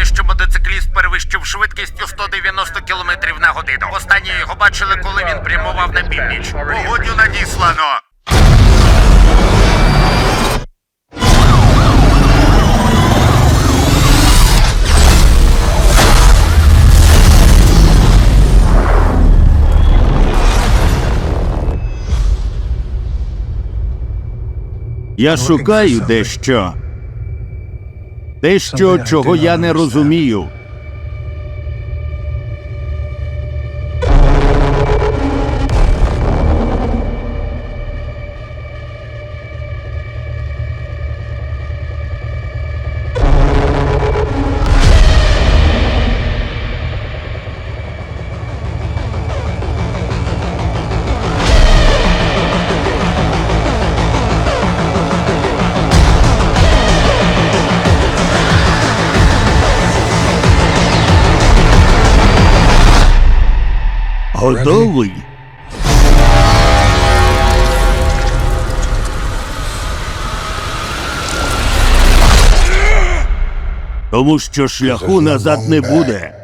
Здається, що мотоцикліст перевищив швидкістю 190 км на годину. Останнє його бачили, коли він прямував на північ. Погодню надіслано. Я шукаю дещо. Дещо, чого я не розумію. Готовий? Тому що шляху назад не буде.